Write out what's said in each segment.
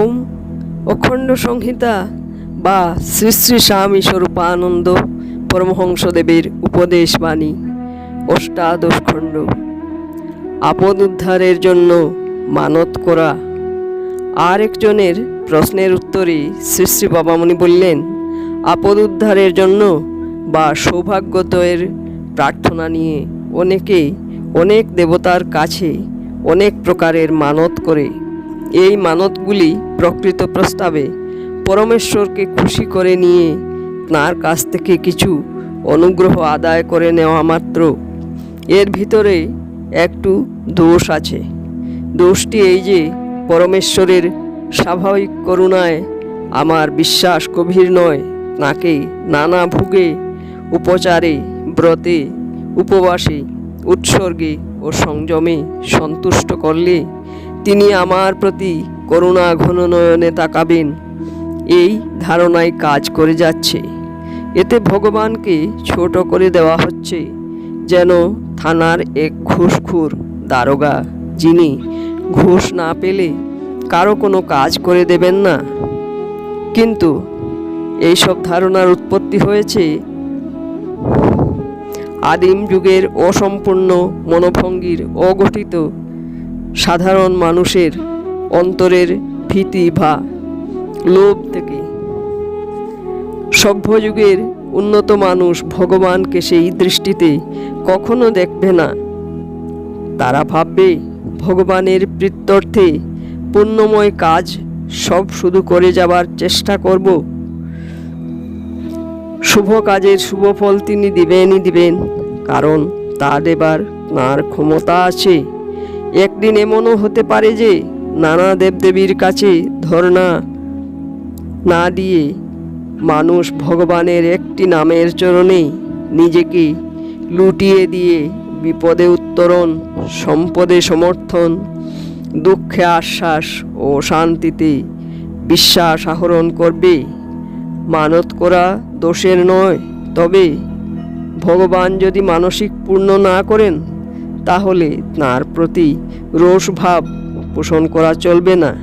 ওম অখণ্ড সংহিতা বা শ্রী শ্রী স্বামী স্বরূপানন্দ পরমহংসদেবের উপদেশ বাণী অষ্টাদশ খণ্ড। আপদ উদ্ধারের জন্য মানত করা। আর একজনের প্রশ্নের উত্তরে শ্রী শ্রী বাবামণি বললেন, আপদ উদ্ধারের জন্য বা সৌভাগ্যতয়ের প্রার্থনা নিয়ে অনেকে অনেক দেবতার কাছে অনেক প্রকারের মানত করে। এই মানতগুলি প্রকৃত প্রস্তাবে পরমেশ্বরকে খুশি করে নিয়ে তাঁর কাছ থেকে কিছু অনুগ্রহ আদায় করে নেওয়া মাত্র। এর ভিতরে একটু দোষ আছে। দোষটি এই যে, পরমেশ্বরের স্বাভাবিক করুণায় আমার বিশ্বাস গভীর নয়। তাঁকে নানা ভুগে, উপচারে, ব্রতে, উপবাসে, উৎসর্গে ও সংযমে সন্তুষ্ট করলে তিনি আমার প্রতি করুণা ঘন নয়নে তাকাবেন। এই ধারণায় কাজ করে যাচ্ছে। এতে ভগবানকে ছোট করে দেওয়া হচ্ছে যেন থানার এক ঘুষখুর দারোগা, যিনি ঘুষ না পেলে কারও কোনো কাজ করে দেবেন না। কিন্তু এইসব ধারণার উৎপত্তি হয়েছে আদিম যুগের অসম্পূর্ণ মনোভঙ্গির অগঠিত সাধারণ মানুষের অন্তরের ভীতি বা লোভ থেকে। সভ্য যুগের উন্নত মানুষ ভগবানকে সেই দৃষ্টিতে কখনো দেখবে না। তারা ভাববে, ভগবানের প্রীত্যর্থে পুণ্যময় কাজ সব শুধু করে যাবার চেষ্টা করব। শুভ কাজের শুভ ফল তিনি দিবেনই দিবেন, কারণ তা দেবার তাঁর ক্ষমতা আছে। একদিন এমনও হতে পারে যে নানা দেবদেবীর কাছে ধর্ণা না দিয়ে মানুষ ভগবানের একটি নামের চরণে নিজেকে লুটিয়ে দিয়ে বিপদে উত্তরণ, সম্পদে সমর্থন, দুঃখে আশ্বাস ও শান্তিতে বিশ্বাস আহরণ করবে। মানত করা দোষের নয়, তবে ভগবান যদি মানসিক পূর্ণ না করেন তাহলে তাঁর প্রতি রোষ ভাব পোষণ করা চলবে না।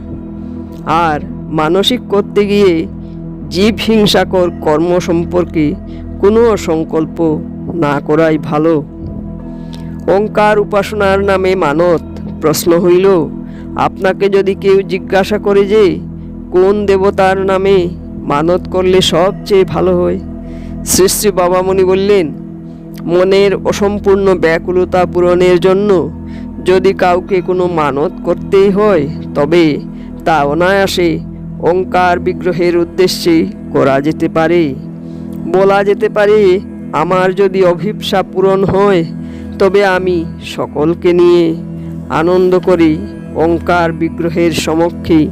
আর মানসিক করতে গিয়ে জীব হিংসাকর কর্ম সম্পর্কে কোনো সংকল্প না করাই ভালো। ওঙ্কার উপাসনার নামে মানত প্রশ্ন হইল, আপনাকে যদি কেউ জিজ্ঞাসা করে যে, কোন দেবতার নামে মানত করলে সবচেয়ে ভালো হয়? শ্রী শ্রী বাবামণি বললেন মনের অসম্পূর্ণ ব্যাকুলতা পূরণের জন্য যদি কাউকে কোনো মানত করতেই হয়, তবে তা অনায়াসে ওঙ্কার বিগ্রহের উদ্দেশ্যে করা যেতে পারে। বলা যেতে পারে, আমার যদি অভিপ্সা পূরণ হয়, তবে আমি সকলকে নিয়ে আনন্দ করি ওঙ্কার বিগ্রহের সমক্ষে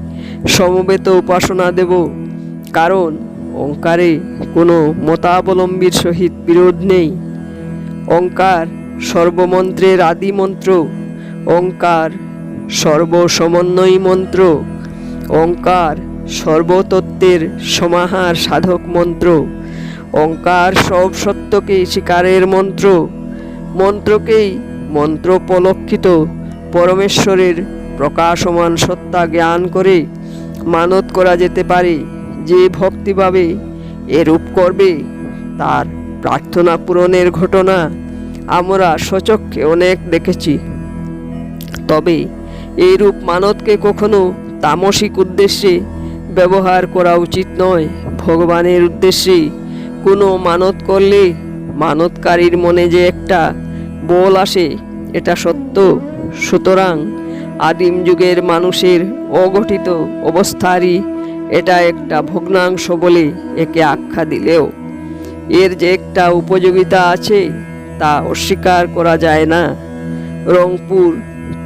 সমবেত উপাসনা দেব। কারণ ওঙ্কারে কোনো মতাবলম্বীর সহিত বিরোধ নেই। ওঙ্কার সর্বমন্ত্রের আদি মন্ত্র। ওঙ্কার সর্বসমন্বয়ী মন্ত্র। ওঙ্কার সর্বতত্ত্বের সমাহার সাধক মন্ত্র। ওঙ্কার সব সত্যকে স্বীকারের মন্ত্র। মন্ত্রকেই মন্ত্রোপলক্ষিত পরমেশ্বরের প্রকাশমান সত্তা জ্ঞান করে মানত করা যেতে পারে। যে ভক্তিভাবে এরূপ করবে, তার প্রার্থনা পূরণের ঘটনা আমরা সচক্ষে অনেক দেখেছি। তবে এইরূপ মানতকে কখনো তামসিক উদ্দেশ্যে ব্যবহার করা উচিত নয়। ভগবানের উদ্দেশ্যে কোনো মানত করলে মানতকারীর মনে যে একটা বল আসে, এটা সত্য। সুতরাং আদিম যুগের মানুষের অগঠিত অবস্থারই এটা একটা ভগ্নাংশ বলে একে আখ্যা দিলেও এর যে একটা উপযোগিতা আছে, তা অস্বীকার করা যায় না। রংপুর,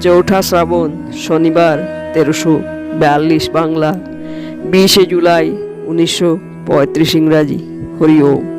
চৌঠা শ্রাবণ, শনিবার, তেরোশো বিয়াল্লিশ বাংলা, বিশে জুলাই, উনিশশো পঁয়ত্রিশ ইংরাজি। হরি ওম।